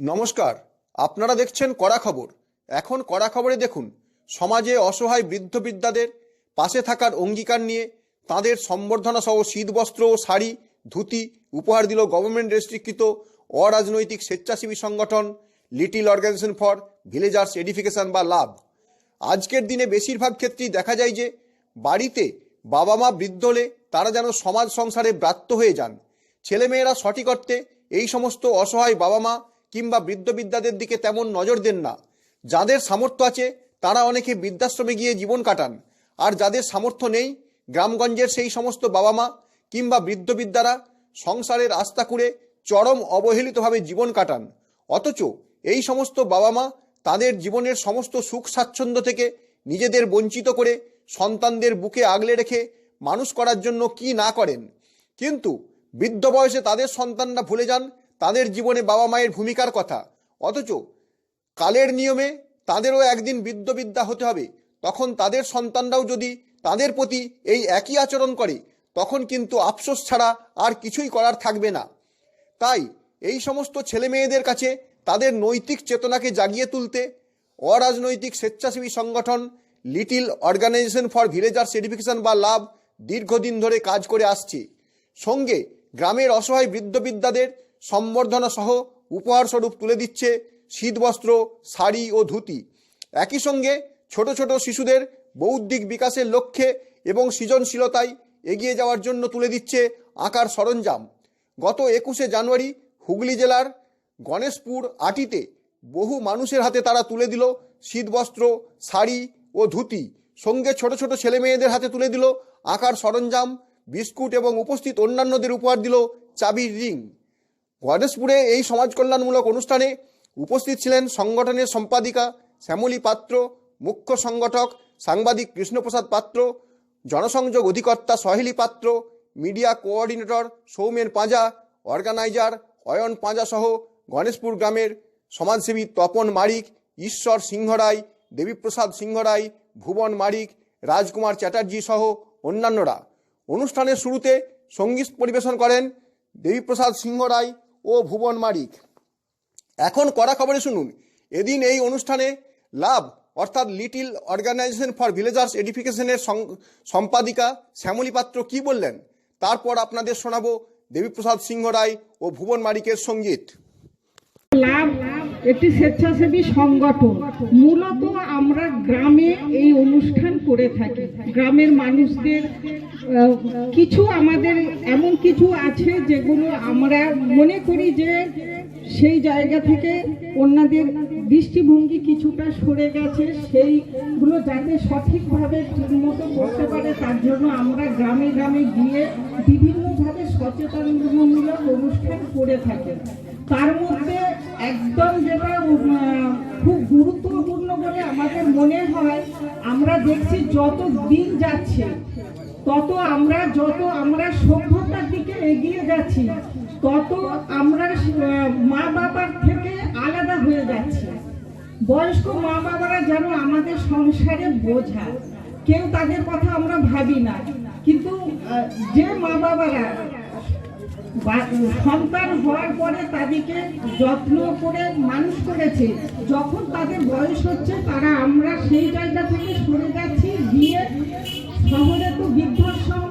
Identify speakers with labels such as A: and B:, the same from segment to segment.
A: নমস্কার, আপনারা দেখছেন কড়া খবর। এখন কড়া খবরে দেখুন, সমাজে অসহায় বৃদ্ধ বৃদ্ধাদের পাশে থাকার অঙ্গীকার নিয়ে তাদের সম্বর্ধনা সহ শীতবস্ত্র ও শাড়ি, ধুতি উপহার দিল গভর্নমেন্ট রেস্ট্রিক্টিত অরাজনৈতিক স্বেচ্ছাসেবী সংগঠন little organisation for villagers edification বা লাভ আজকের দিনে বেশিরভাগ ক্ষেত্রেই দেখা যায় যে বাড়িতে বাবা মা বৃদ্ধ হলে তারা যেন সমাজ সংসারে ব্রাত্য হয়ে যান। ছেলেমেয়েরা সঠিক অর্থে এই সমস্ত অসহায় বাবা মা কিংবা বৃদ্ধ বিদ্যাদের দিকে তেমন নজর দেন না। যাদের সামর্থ্য আছে, তারা অনেকে বৃদ্ধাশ্রমে গিয়ে জীবন কাটান। আর যাদের সামর্থ্য নেই, গ্রামগঞ্জের সেই সমস্ত বাবা মা কিংবা বৃদ্ধ বিদ্যারা সংসারের আস্থা করে চরম অবহেলিতভাবে জীবন কাটান। অথচ এই সমস্ত বাবা মা তাদের জীবনের সমস্ত সুখ স্বাচ্ছন্দ্য থেকে নিজেদের বঞ্চিত করে সন্তানদের বুকে আগলে রেখে মানুষ করার জন্য কি না করেন। কিন্তু বৃদ্ধ বয়সে তাদের সন্তানরা ভুলে যান তাদের জীবনে বাবা মায়ের ভূমিকার কথা। অথচ কালের নিয়মে তাদেরও একদিন বৃদ্ধবিদ্যা হতে হবে। তখন তাদের সন্তানরাও যদি তাদের প্রতি এই একই আচরণ করে, তখন কিন্তু আফসোস ছাড়া আর কিছুই করার থাকবে না। তাই এই সমস্ত ছেলে মেয়েদের কাছে তাদের নৈতিক চেতনাকে জাগিয়ে তুলতে অরাজনৈতিক স্বেচ্ছাসেবী সংগঠন little organisation for villager certification বা লাভ দীর্ঘদিন ধরে কাজ করে আসছে। সঙ্গে গ্রামের অসহায় বৃদ্ধবিদ্যাদের সম্বর্ধনা সহ উপহার স্বরূপ তুলে দিচ্ছে শীতবস্ত্র, শাড়ি ও ধুতি। একই সঙ্গে ছোট ছোট শিশুদের বৌদ্ধিক বিকাশের লক্ষ্যে এবং সৃজনশীলতায় এগিয়ে যাওয়ার জন্য তুলে দিচ্ছে আঁকার সরঞ্জাম। গত একুশে জানুয়ারি হুগলি জেলার গণেশপুর আটিতে বহু মানুষের হাতে তারা তুলে দিল শীতবস্ত্র, শাড়ি ও ধুতি। সঙ্গে ছোট ছোট ছেলে মেয়েদের হাতে তুলে দিল আঁকার সরঞ্জাম, বিস্কুট এবং উপস্থিত অন্যান্যদের উপহার দিল চাবির রিং। গণেশপুরে এই সমাজ কল্যাণমূলক অনুষ্ঠানে উপস্থিত ছিলেন সংগঠনের সম্পাদিকা শ্যামলী পাত্র, মুখ্য সংগঠক সাংবাদিক কৃষ্ণপ্রসাদ পাত্র, জনসংযোগ অধিকর্তা Saheli Patra, media coordinator Soumen Panja, organiser Ayan Panja সহ গণেশপুর গ্রামের সমাজসেবী তপন মারিক, ঈশ্বর সিংহ রায় দেবীপ্রসাদ সিংহ রায় ভুবন মারিক, রাজকুমার চ্যাটার্জি সহ অন্যান্যরা। অনুষ্ঠানের শুরুতে সংগীত পরিবেশন করেন দেবীপ্রসাদ সিংহ রায় ও ভুবন মারিক। এখন কড়া খবরে শুনুন। এদিন এই অনুষ্ঠানে লাভ, অর্থাৎ লিটিল অর্গানাইজেশন ফর ভিলেজার্স এডিফিকেশনের সম্পাদিকা শ্যামলী পাত্র কি বললেন? তারপর আপনাদের শোনাবো দেবীপ্রসাদ সিংহ রায় ও ভুবন মারিকের সংগীত।
B: লাভ একটি স্বেচ্ছাসেবী সংগঠন। মূলত আমরা গ্রামে এই অনুষ্ঠান করে থাকি। গ্রামের মানুষদের কিছু আমাদের এমন কিছু আছে যেগুলো আমরা মনে করি যে সেই জায়গা থেকে অন্যদের দৃষ্টিভঙ্গি কিছুটা সরে গেছে। সেইগুলো যাতে সঠিকভাবে ঠিকমতো করতে পারে, তার জন্য আমরা গ্রামে গ্রামে গিয়ে বিভিন্নভাবে সচেতনমূলক অনুষ্ঠান করে থাকি। তার মধ্যে একদম যেটা খুব গুরুত্বপূর্ণ বলে আমাদের মনে হয়, আমরা দেখছি যত দিন যাচ্ছে, তত আমরা, যত আমরা সভ্যতার দিকে এগিয়ে যাচ্ছি, তত আমরা মা বাবার থেকে আলাদা হয়ে যাচ্ছি। বয়স্ক মা বাবারা যেন আমাদের সংসারে বোঝা, কেউ তাদের কথা আমরা ভাবি না, কিন্তু যে মা বাবারা সন্তান হওয়ার পরে তাদেরকে যত্ন করে মানুষ করেছে। যখন তাদের বয়স হচ্ছে, তারা আমরা সেই জায়গা থেকে সরে যাচ্ছি, গিয়ে শহরে তো বৃদ্ধাশ্রম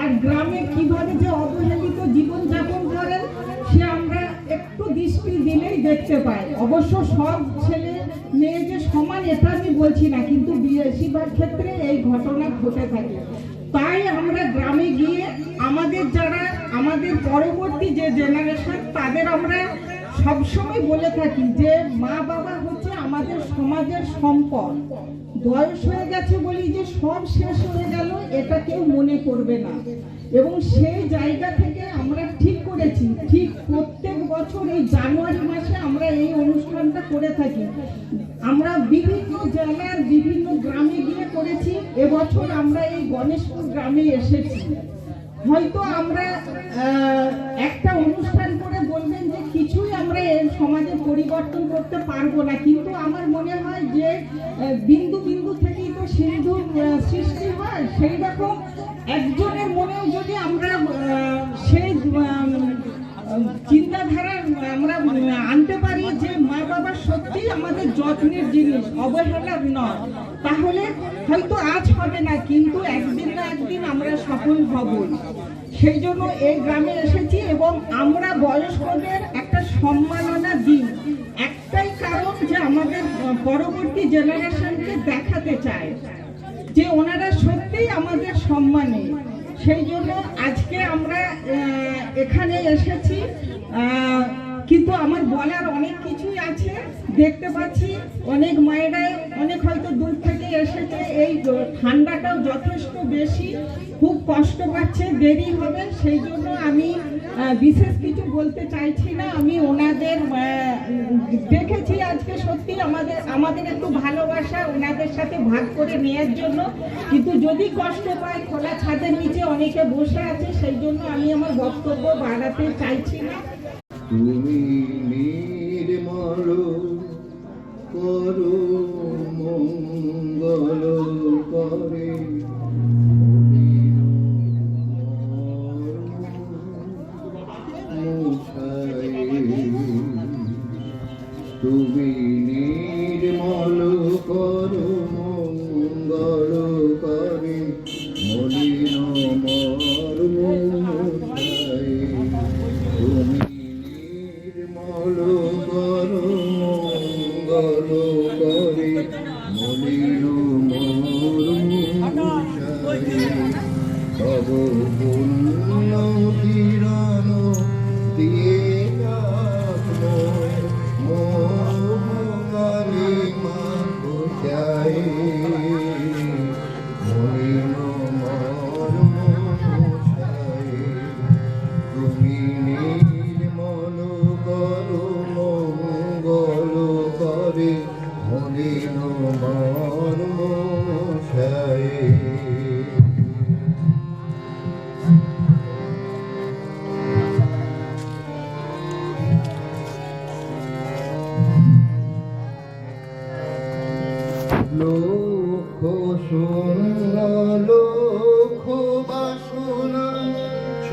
B: আর গ্রামে কীভাবে যে অবহেলিত জীবনযাপন করেন, সে আমরা একটু দৃষ্টি দিলেই দেখতে পাই। অবশ্য সব ছেলে মেয়ে যে সমান, এটা আমি বলছি না, কিন্তু বেশিরভাগ ক্ষেত্রে এই ঘটনা ঘটে থাকে। তাই আমরা গ্রামে গিয়ে আমাদের যারা আমাদের পরবর্তী যে জেনারেশন তাদের আমরা সবসময় বলে থাকি যে মা বাবা হচ্ছে আমাদের সমাজের সম্পদ। বয়স হয়ে গেছে বলি যে সব শেষ হয়ে গেল, এটা কেউ মনে করবে না। এবং সেই জায়গা থেকে আমরা ঠিক করেছি, ঠিক প্রত্যেক বছর এই জানুয়ারি মাসে আমরা এই অনুষ্ঠানটা করে থাকি। আমরা বিভিন্ন জেলার বিভিন্ন গ্রামে গিয়ে করেছি, এবছর আমরা এই গণেশপুর গ্রামে এসেছি। হয়তো আমরা একটা অনুষ্ঠান করে বলবেন যে কিছুই আমরা সমাজে পরিবর্তন করতে পারব না। কিন্তু আমার মনে হয় যে বিন্দু বিন্দু থেকেই তো সিন্ধু সৃষ্টি হয়, সেই রকম একজনের মনেও যদি আমরা সেই চিন্তাধারা আমরা আনতে পারি যে মা বাবা সত্যি আমাদের যত্নের জিনিস, অবহেলার নয়। তাহলে হয়তো আজ হবে না, কিন্তু একদিন না একদিন আমরা সফল হবই সেই জন্য এই গ্রামে এসেছি এবং আমরা বয়স্কদের একটা সম্মাননা দিই। একটাই কারণ যে আমাদের পরবর্তী জেনারেশনকে দেখাতে চায়, যে ওনারা সত্যিই আমাদের সম্মানে। সেই জন্য আজকে আমরা এখানে এসেছি। কিন্তু আমার বলার অনেক কিছুই আছে। দেখতে পাচ্ছি অনেক মায়েরা অনেক হয়তো দূর থেকে এসেছে। এই ঠান্ডাটাও যথেষ্ট বেশি। খুব কষ্ট পাচ্ছে, দেরি হবে। সেই জন্য আমি বিশেষ কিছু বলতে চাইছি না। আমি ওনাদের দেখেছি আজকে সত্যি আমাদের আমাদের একটু ভালোবাসা ওনাদের সাথে ভাগ করে নেওয়ার জন্য। কিন্তু যদি কষ্ট পায়, খোলা ছাদের নিচে অনেকে বসে আছে, সেই জন্য আমি আমার বক্তব্য বাড়াতে চাইছি না।
C: তুমি নির্মল করো মঙ্গল করে। তুমি নির্মল করো মঙ্গল করে। মলিন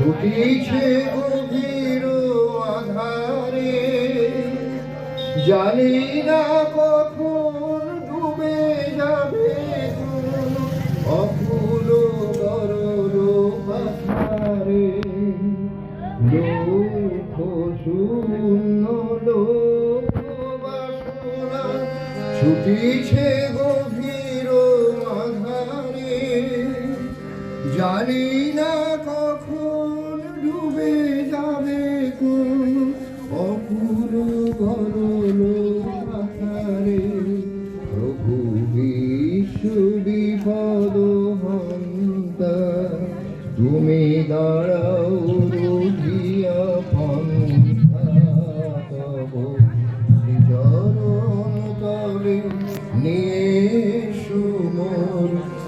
C: ছুটিছে গভীর আধারে। জানি না কখন ডুবে যাবে অফুল গরল পাথারে লক্ষ শূন্য ছুটিছে গভীর আধারে। জানি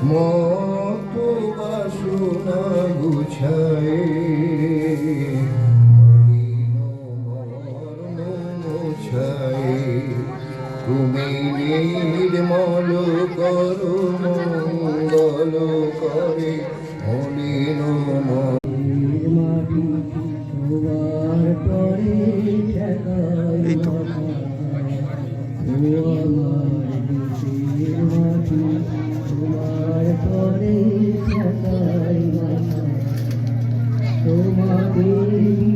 C: মত বাসনা গুছায় তুমি নির্মল করো মঙ্গল করে মলিন তোমাদের বিশ্বময়ী